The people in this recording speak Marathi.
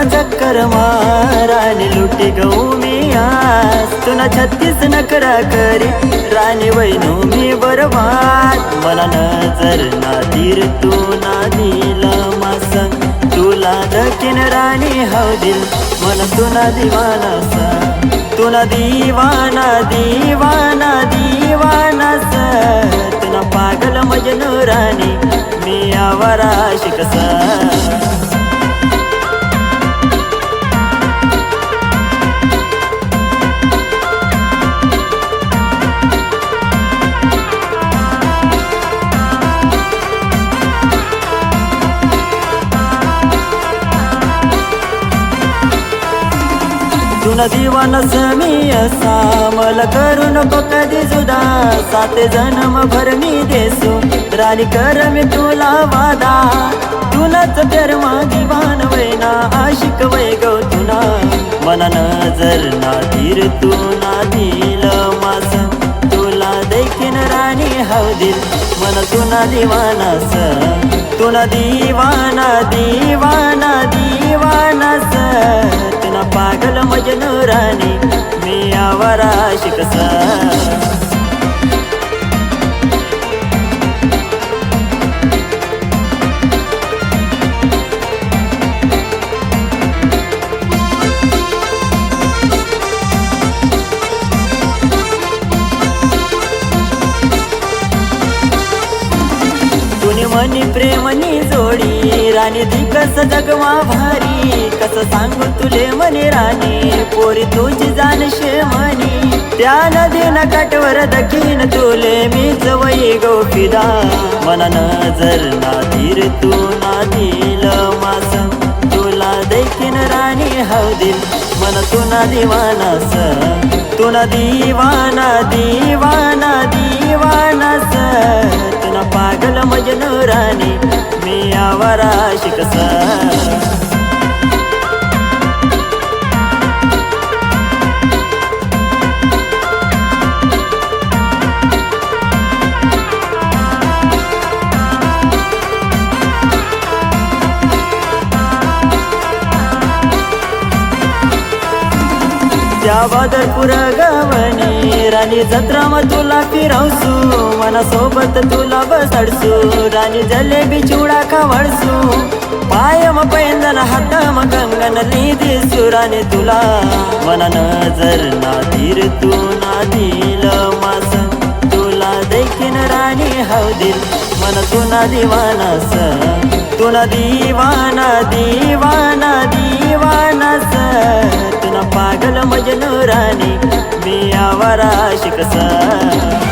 झुमकान चक्कर राणी लुटी गऊ मी आज. तुला छत्तीस नकरा करी राणी वैनू मी बरबाद. मला नजर नादीर तू ना दिला मास तुला दखीन राणी हाव मन मला तुना दिवाना तुना दिवाना दिवाना दिवानास तुला पागल मजनू राणी मी आवारा शिकसा तुला दिवाना समी असा. मला करू नको कधी जुदा. सात जन्म भर मी देसो. राणी कर मी तुला वादा. तुलाच धर्मा दिवान वैना आशिक वै गौ तुला मला नजर नादीर तू नादील मास. तुला देखीन राणी हवदील. दिल मला तुना दिवाना तुला तुना दिवाना दिवाना दिवाना तुला राजन राणी मी आवारा शिकसा तुने मनी प्रेमनी जोडी. राणी ती कस जगवा भारी. कस सांगू तुले मने राणी पोरी तुझी जाणशे म्हणी त्या नदीन कटवर दखीन तुले मी जवई गो फिदा मना नजर ना तू नादील मास तुला देखीन राणी हाव मन तुना दिवानास तुना दिवाना दिवाना दिवानास पागल राणी मी आवारा शिकसा त्या बादरपुर गावनी राणी जत्रा मग तुला फिरवसू मना सोबत तुला बसडसू राणी जलेबी चिवडा खावडसू. पाय म पैंजन हात म गंगन दिसू राणी तुला मना नजर नादीर तू नादील मास तुला देखीन राणी हवदील. मन तुना दिवाना स तुना दिवाना दिवाना दिवाना तुना राणी मी आवारा शिकसा